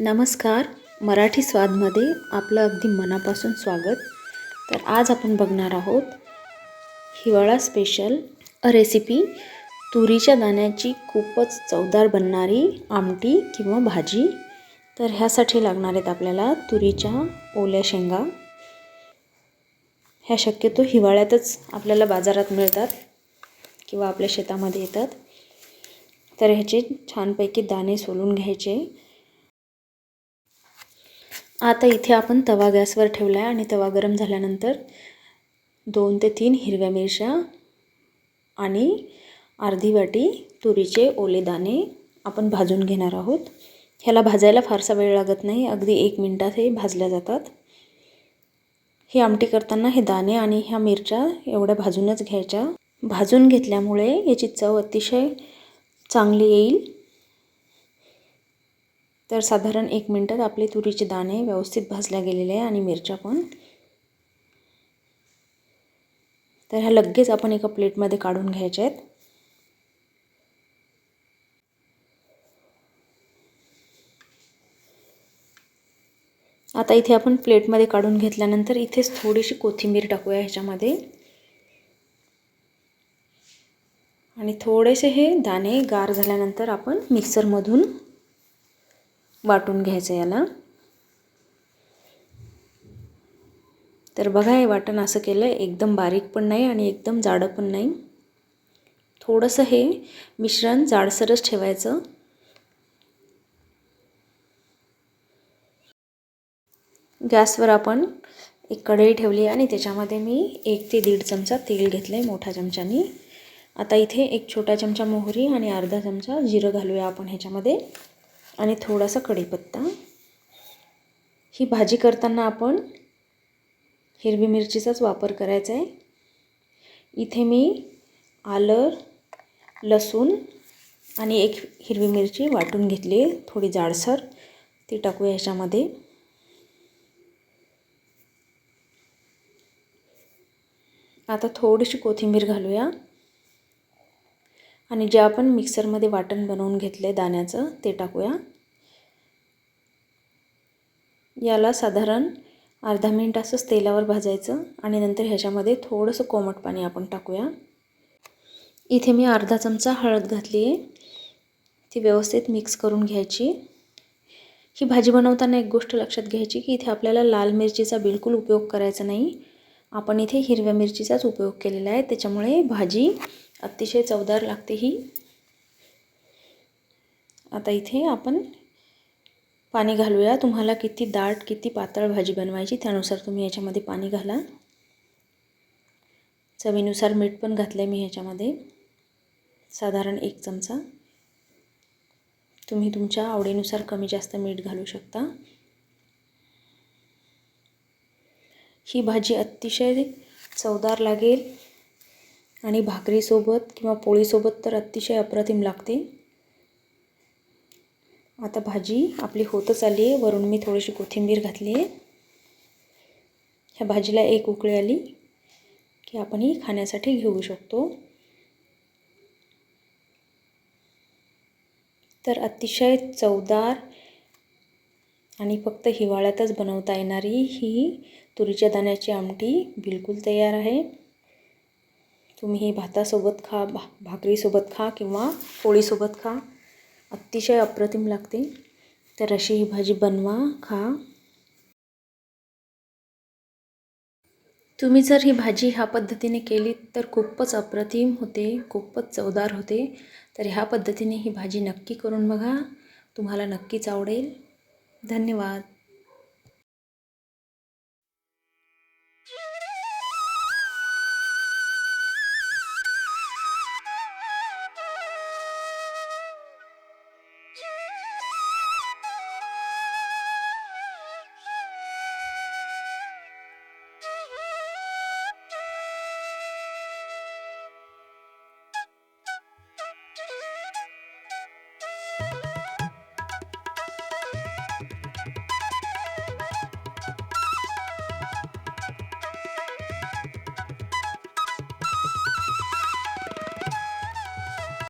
नमस्कार. मराठी स्वादमध्ये आपलं अगदी मनापासून स्वागत. तर आज आपण बघणार आहोत हिवाळा स्पेशल रेसिपी तुरीच्या दाण्याची खूपच चवदार बनणारी आमटी किंवा भाजी. तर ह्यासाठी लागणार आहेत आपल्याला तुरीच्या ओल्या शेंगा. ह्या शक्यतो हिवाळ्यातच आपल्याला बाजारात मिळतात किंवा आपल्या शेतामध्ये येतात. तर ह्याचे छानपैकी दाणे सोलून घ्यायचे. आता इथे आपण तवा गॅसवर ठेवला आहे आणि तवा गरम झाल्यानंतर दोन ते तीन हिरव्या मिरच्या आणि अर्धी वाटी तुरीचे ओले दाणे आपण भाजून घेणार आहोत. ह्याला भाजायला फारसा वेळ लागत नाही अगदी एक मिनटात हे भाजल्या जातात. हे आमटी करताना हे दाणे आणि ह्या मिरच्या एवढ्या भाजूनच घ्यायच्या. भाजून घेतल्यामुळे याची चव अतिशय चांगली येईल. तर साधारण एक मिनटात आपले तुरीचे दाणे व्यवस्थित भाजल्या गेलेले आहे आणि मिरच्या पण. तर ह्या लगेच आपण एका प्लेटमध्ये काढून घ्यायच्या आहेत. आता इथे आपण प्लेटमध्ये काढून घेतल्यानंतर इथेच थोडीशी कोथिंबीर टाकूया ह्याच्यामध्ये. आणि थोडेसे हे दाणे गार झाल्यानंतर आपण मिक्सरमधून वाटून घ्यायचं याला. तर बघा हे वाटण असं केलं आहे एकदम बारीक पण नाही आणि एकदम जाडं पण नाही. थोडंसं हे मिश्रण जाडसरच ठेवायचं. गॅसवर आपण एक कढई ठेवली आणि त्याच्यामध्ये मी एक ते दीड चमचा तेल घेतलं आहे मोठ्या चमच्यानी. आता इथे एक छोटा चमचा मोहरी आणि अर्धा चमचा जिरं घालूया आपण ह्याच्यामध्ये. आणि थोडासा कढीपत्ता. ही भाजी करताना आपण हिरवी मिरचीचाच वापर करायचा आहे. इथे मी आलं लसूण आणि एक हिरवी मिरची वाटून घेतली आहे. थोडी जाडसर ती टाकूया ह्याच्यामध्ये. आता थोडीशी कोथिंबीर घालूया. आणि जे आपण मिक्सरमध्ये वाटण बनवून घेतलं आहे दाण्याचं ते टाकूया. याला साधारण अर्धा मिनिट असंच तेलावर भाजायचं आणि नंतर ह्याच्यामध्ये थोडंसं कोमट पाणी आपण टाकूया. इथे मी अर्धा चमचा हळद घातली आहे. ती व्यवस्थित मिक्स करून घ्यायची. ही भाजी बनवताना एक गोष्ट लक्षात घ्यायची की इथे आपल्याला लाल मिरचीचा बिलकुल उपयोग करायचा नाही. आपण इथे हिरव्या मिरचीचाच उपयोग केलेला आहे. त्याच्यामुळे भाजी अतिशय चवदार लागते ही. आता इथे आपण पाणी घालूया. तुम्हाला किती दाट किती पातळ भाजी बनवायची त्यानुसार तुम्ही याच्यामध्ये पाणी घाला. चवीनुसार मीठ पण घातलं आहे मी ह्याच्यामध्ये. साधारण एक चमचा. तुम्ही तुमच्या आवडीनुसार कमी जास्त मीठ घालू शकता. ही भाजी अतिशय चवदार लागेल. आणि भाकरीसोबत किंवा पोळीसोबत तर अतिशय अप्रतिम लागते. आता भाजी आपली होतच आली आहे. वरून मी थोडीशी कोथिंबीर घातली आहे. ह्या भाजीला एक उकळी आली की आपण ही खाण्यासाठी घेऊ शकतो. तर अतिशय चवदार आणि फक्त हिवाळ्यातच बनवता येणारी ही तुरीच्या दाण्याची आमटी बिलकुल तयार आहे. तुम्ही ही भातासोबत खा भा भाकरीसोबत खा किंवा पोळीसोबत खा. अतिशय अप्रतिम लागते. तर अशी ही भाजी बनवा खा. तुम्ही जर ही भाजी ह्या पद्धतीने केली तर खूपच अप्रतिम होते खूपच चवदार होते. तर ह्या पद्धतीने ही भाजी नक्की करून बघा. तुम्हाला नक्कीच आवडेल. धन्यवाद.